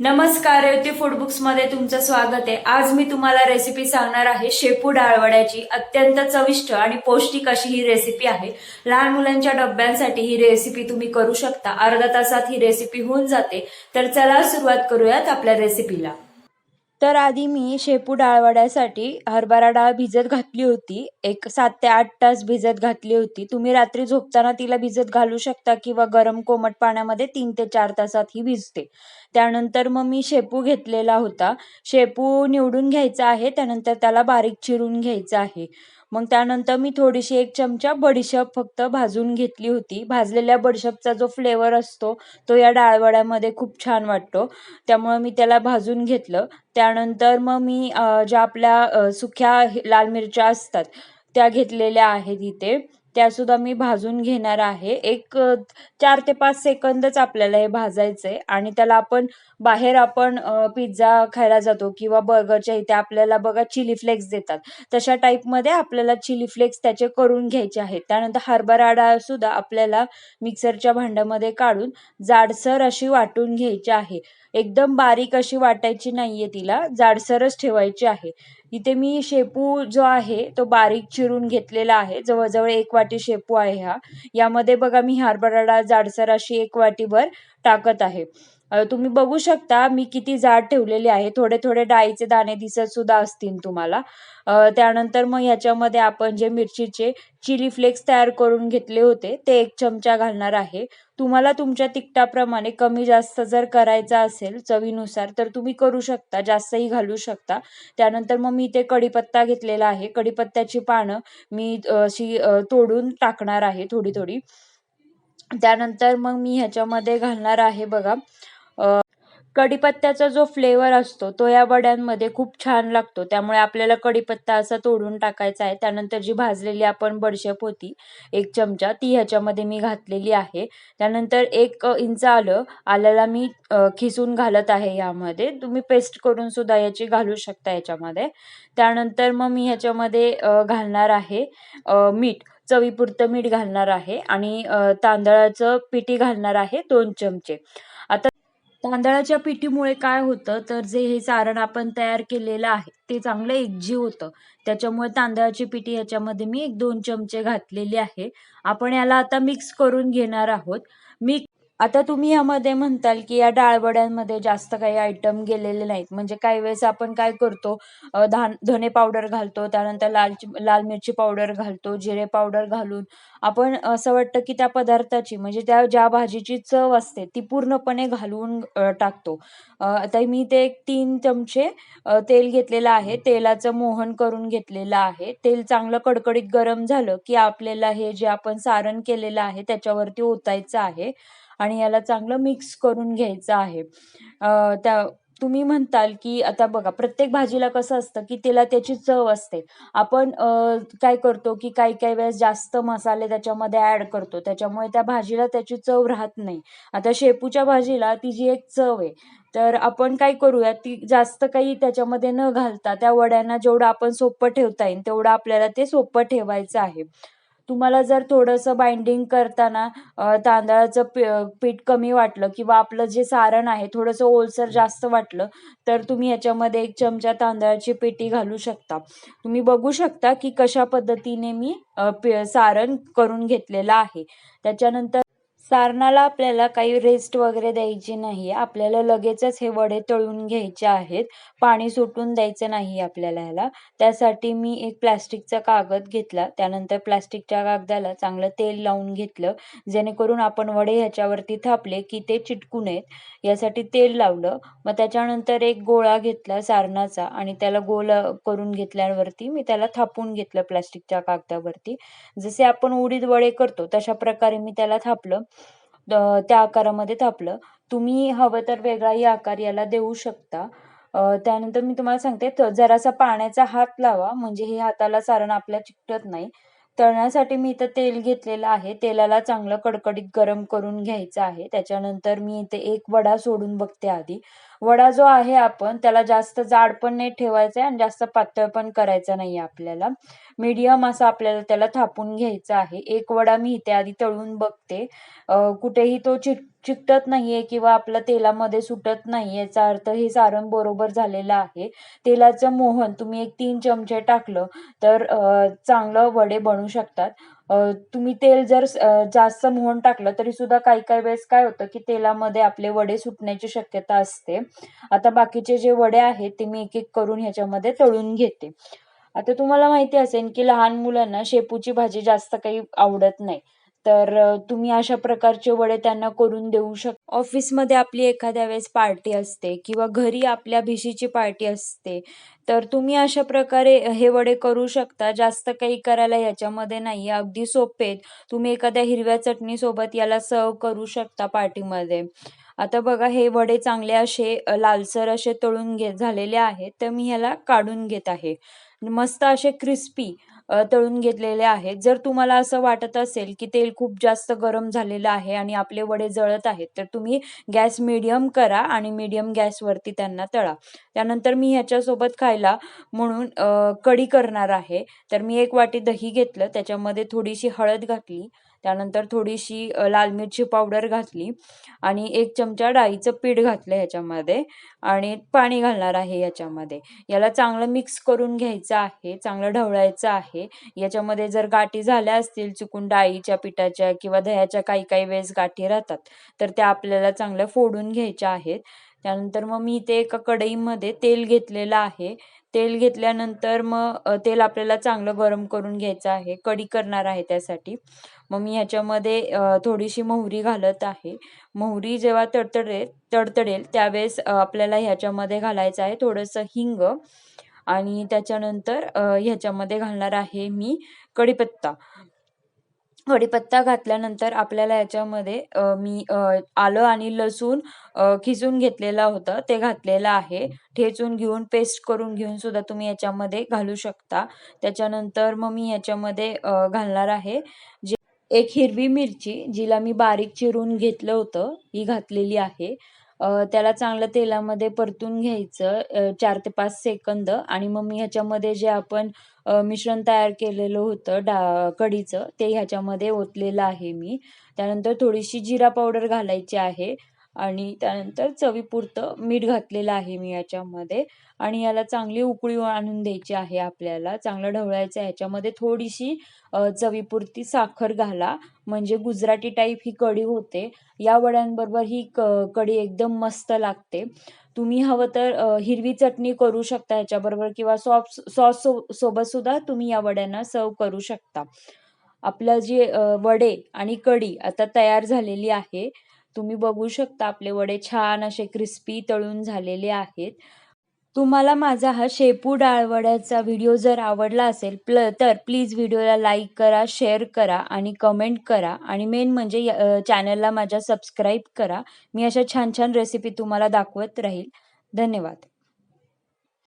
नमस्कार रेवती फूड बुक्समध्ये तुमचं स्वागत आहे. आज मी तुम्हाला रेसिपी सांगणार आहे शेपू डाळवड्याची. अत्यंत चविष्ट आणि पौष्टिक अशी ही रेसिपी आहे. लहान मुलांच्या डब्यांसाठी ही रेसिपी तुम्ही करू शकता. अर्धा तासात ही रेसिपी होऊन जाते. तर चला सुरुवात करूयात आपल्या रेसिपीला तर आधी मी शेपू डाळवड्यासाठी हरभरा डाळ भिजत घातली होती. एक सात ते आठ तास भिजत घातली होती. तुम्ही रात्री झोपताना तिला भिजत घालू शकता किंवा गरम कोमट पाण्यामध्ये तीन ते चार तासात ही भिजते. त्यानंतर मग मी शेपू घेतलेला होता. शेपू निवडून घ्यायचा आहे. त्यानंतर त्याला बारीक चिरून घ्यायचं आहे. मग त्यानंतर मी थोडीशी एक चमचा बडीशेप फक्त भाजून घेतली होती. भाजलेल्या बडीशेपचा जो फ्लेवर असतो तो या डाळवड्यामध्ये खूप छान वाटतो. त्यामुळे मी त्याला भाजून घेतलं. त्यानंतर मग मी ज्या आपल्या सुक्या लाल मिरच्या असतात त्या घेतलेल्या आहेत इथे. त्या सुद्धा मी भाजून घेणार आहे. एक चार ते पाच सेकंदच आपल्याला हे भाजायचंय आणि त्याला आपण बाहेर आपण पिझ्झा खायला जातो किंवा बर्गरच्या इथे आपल्याला बघा चिली फ्लेक्स देतात. तशा टाईपमध्ये आपल्याला चिली फ्लेक्स त्याचे करून घ्यायचे आहेत. त्यानंतर हरभरा डाळ सुद्धा आपल्याला मिक्सरच्या भांड्यामध्ये काढून जाडसर अशी वाटून घ्यायची आहे. एकदम बारीक अशी वाटायची नाहीये तिला. जाडसरच ठेवायची आहे. इथे मी शेपू जो आहे तो बारीक चिरून घेतलेला आहे. जवळजवळ एक वाटी शेपू आहे हा. यामध्ये बघा मी हरभरा डाळ जाडसर अशी एक वाटीभर टाकत आहे. तुम्ही बघू शकता मी किती जाड ठेवलेली आहे. थोडे थोडे डाळीचे दाणे दिसत सुद्धा असतील तुम्हाला. त्यानंतर मग ह्याच्यामध्ये आपण जे मिरचीचे चिली फ्लेक्स तयार करून घेतले होते ते एक चमचा घालणार आहे. तुम्हाला तुमच्या तिखटाप्रमाणे कमी जास्त जर करायचा असेल चवीनुसार तर तुम्ही करू शकता जास्तही घालू शकता. त्यानंतर मग मी ते कढीपत्ता घेतलेला आहे. कढीपत्त्याची पानं मी अशी तोडून टाकणार आहे थोडी थोडी त्यानंतर मग मी ह्याच्यामध्ये घालणार आहे बघा कढीपत्त्याचा जो फ्लेवर असतो तो या वड्यांमध्ये खूप छान लागतो. त्यामुळे आपल्याला कढीपत्ता असा तोडून टाकायचा आहे. त्यानंतर जी भाजलेली आपण बडशेप होती एक चमचा ती ह्याच्यामध्ये मी घातलेली आहे. त्यानंतर एक इंच आलं आल्याला मी खिसून घालत आहे यामध्ये. तुम्ही पेस्ट करून सुद्धा याची घालू शकता याच्यामध्ये. त्यानंतर मग मी ह्याच्यामध्ये घालणार आहे मीठ. चवीपुरतं मीठ घालणार आहे आणि तांदळाचं पिठी घालणार आहे दोन चमचे. आता तांदळाच्या पिठीमुळे काय होतं? तर जे हे सारण आपण तयार केलेलं आहे ते चांगलं एकजीव होतं. त्याच्यामुळे तांदळाची पिठी याच्यामध्ये मी एक दोन चमचे घातलेली आहे. आपण याला आता मिक्स करून घेणार आहोत. मी आता तुम्ही यामध्ये म्हणताल की या डाळवड्यांमध्ये जास्त काही आयटम गेलेले नाहीत. म्हणजे काही वेळेस आपण काय करतो धान धने पावडर घालतो त्यानंतर लाल लाल मिरची पावडर घालतो जिरे पावडर घालून आपण असं वाटतं की त्या पदार्थाची म्हणजे त्या ज्या भाजीची चव असते ती पूर्णपणे घालून टाकतो. आता मी ते एक तीन चमचे तेल घेतलेलं आहे. तेलाचं मोहन करून घेतलेलं आहे. तेल चांगलं कडकडीत गरम झालं की आपल्याला हे जे आपण सारण केलेलं आहे त्याच्यावरती ओतायचं आहे. आणि याला चांगलं मिक्स करून घ्यायचं आहे. त्या तुम्ही म्हणताल की आता बघा प्रत्येक भाजीला कसं असतं की तिला त्याची चव असते. आपण काय करतो की काही काही वेळेस जास्त मसाले त्याच्यामध्ये ऍड करतो. त्याच्यामुळे त्या भाजीला त्याची चव राहत नाही. आता शेपूच्या भाजीला ती जी एक चव आहे. तर आपण काय करूया ती जास्त काही त्याच्यामध्ये न घालता त्या वड्यांना जेवढं आपण सोपं ठेवता येईल तेवढं आपल्याला ते सोपं ठेवायचं आहे. तुम्हाला जर थोडंसं बाइंडिंग करताना तांदळाचं पी पीठ कमी वाटलं किंवा आपलं जे सारण आहे थोडंसं ओलसर जास्त वाटलं तर तुम्ही याच्यामध्ये एक चमचा तांदळाची पिठी घालू शकता. तुम्ही बघू शकता की कशा पद्धतीने मी सारण करून घेतलेलं आहे. त्याच्यानंतर सारणाला आपल्याला काही रेस्ट वगैरे द्यायची नाही. आपल्याला लगेचच हे वडे तळून घ्यायचे आहेत. पाणी सुटून द्यायचं नाही आपल्याला ह्याला. त्यासाठी मी एक प्लॅस्टिकचा कागद घेतला. त्यानंतर प्लॅस्टिकच्या कागदाला चांगलं तेल लावून घेतलं. जेणेकरून आपण वडे ह्याच्यावरती थापले की ते चिटकू नयेत. यासाठी तेल लावलं. मग त्याच्यानंतर एक गोळा घेतला सारणाचा आणि त्याला गोल करून घेतल्यावरती मी त्याला थापून घेतलं प्लॅस्टिकच्या कागदावरती. जसे आपण उडीद वडे करतो तशा प्रकारे मी त्याला थापलं. त्या आकारामध्ये थापलं. तुम्ही हवं तर वेगळाही आकार याला देऊ शकता. त्यानंतर मी तुम्हाला सांगते जरासा पाण्याचा हात लावा म्हणजे हे हाताला सारण आपल्या चिकटत नाही. तळण्यासाठी मी इथं तेल घेतलेलं आहे. तेलाला चांगलं कडकडीत गरम करून घ्यायचं आहे. त्याच्यानंतर मी इथे एक वडा सोडून बघते आधी. वडा जो आहे आपण त्याला जास्त जाड पण नाही ठेवायचा आहे आणि जास्त पातळ पण करायचा नाही आपल्याला. मीडियम असं आपल्याला त्याला थापून घ्यायचा आहे. एक वडा मी इथे आधी तळून बघते. कुठेही तो चिट चिकटत नाहीये किंवा आपल्या तेलामध्ये सुटत नाही याचा अर्थ हे सारण बरोबर झालेलं आहे. तेलाचं मोहन तुम्ही एक तीन चमचे टाकलं तर चांगलं वडे बनू शकतात. तुम्ही तेल जर जास्त मोहन टाकलं तरी सुद्धा काही काही वेळेस काय होतं की तेलामध्ये आपले वडे सुटण्याची शक्यता असते. आता बाकीचे जे वडे आहेत ते मी एक एक करून ह्याच्यामध्ये तळून घेते. आता तुम्हाला माहिती असेल की लहान मुलांना शेपूची भाजी जास्त काही आवडत नाही. तर तुम्ही अशा प्रकारचे वडे त्यांना करून देऊ शकता ऑफिसमध्ये आपली एखाद्या वेळेस पार्टी असते किंवा घरी आपल्या भिशीची पार्टी असते तर तुम्ही अशा प्रकारे हे वडे करू शकता. जास्त काही करायला याच्यामध्ये नाही. अगदी सोपे आहेत. तुम्ही एखाद्या हिरव्या चटणीसोबत याला सर्व करू शकता पार्टीमध्ये. आता बघा हे वडे चांगले असे लालसर असे तळून घे झालेले आहेत. तर मी ह्याला काढून घेत आहे. मस्त असे क्रिस्पी तळून घेतलेले आहेत. जर तुम्हाला असं वाटत असेल की तेल खूप जास्त गरम झालेलं आहे आणि आपले वडे जळत आहेत तर तुम्ही गॅस मिडियम करा आणि मिडियम गॅसवरती त्यांना तळा. त्यानंतर मी ह्याच्यासोबत खायला म्हणून कढी करणार आहे. तर मी एक वाटी दही घेतलं. त्याच्यामध्ये थोडीशी हळद घातली. त्यानंतर थोडीशी लाल मिरची पावडर घातली आणि एक चमचा डाळीचं पीठ घातलं ह्याच्यामध्ये आणि पाणी घालणार आहे याच्यामध्ये याला चांगलं मिक्स करून घ्यायचं आहे चांगलं ढवळायचं आहे. याच्यामध्ये जर गाठी झाल्या असतील चुकून डाळीच्या पिठाच्या किंवा दह्याच्या काही काही वेळेस गाठी राहतात तर त्या आपल्याला चांगल्या फोडून घ्यायच्या आहेत. त्यानंतर मग मी इथे एका कढईमध्ये तेल घेतलेलं आहे. तेल घेतल्यानंतर मग तेल आपल्याला चांगलं गरम करून घ्यायचं आहे. कढी करणार आहे त्यासाठी. मग मी ह्याच्यामध्ये थोडीशी मोहरी घालत आहे. मोहरी जेव्हा तडतडेल तडतडेल त्यावेळेस आपल्याला ह्याच्यामध्ये घालायचं आहे थोडंसं हिंग. आणि त्याच्यानंतर ह्याच्यामध्ये घालणार आहे मी कढीपत्ता. कढीपत्ता घातल्यानंतर आपल्याला याच्यामध्ये मी आलं आणि लसूण खिचून खिसून घेतलेला होता. ते घातलेलं आहे. ठेचून घेऊन पेस्ट करून घेऊन सुद्धा तुम्ही याच्यामध्ये घालू शकता. त्याच्यानंतर मग मी याच्यामध्ये घालणार आहे. जे एक हिरवी मिरची जिला मी बारीक चिरून घेतलं होतं ही घातलेली आहे. त्याला चांगलं तेलामध्ये परतून घ्यायचं चार ते पाच सेकंद आणि मग मी ह्याच्यामध्ये जे आपण मिश्रण तयार केलेलं होतं डा कढीचं ते ह्याच्यामध्ये ओतलेलं आहे मी. त्यानंतर थोडीशी जिरा पावडर घालायची आहे. आणि त्यानंतर चवीपुरतं मीठ घातलेलं आहे मी याच्यामध्ये. आणि याला चांगली उकळी आणून द्यायची आहे आपल्याला. चांगलं ढवळायचं ह्याच्यामध्ये थोडीशी चवीपुरती साखर घाला. म्हणजे गुजराती टाईप ही कढी होते. या वड्यांबरोबर ही क कढी एकदम मस्त लागते. तुम्ही हवं तर हिरवी चटणी करू शकता ह्याच्याबरोबर किंवा सॉस सॉस सोबत सुद्धा तुम्ही या वड्यांना सर्व करू शकता. आपलं जे वडे आणि कढी आता तयार झालेली आहे. तुम्ही बघू शकता आपले वडे छान असे क्रिस्पी तळून झालेले आहेत. तुम्हाला माझा हा शेपू डाळवड्याचा व्हिडिओ जर आवडला असेल प्ल तर प्लीज व्हिडिओला लाईक करा शेअर करा आणि कमेंट करा. आणि मेन म्हणजे चॅनलला माझ्या सबस्क्राईब करा. मी अशा छान छान रेसिपी तुम्हाला दाखवत राहील. धन्यवाद.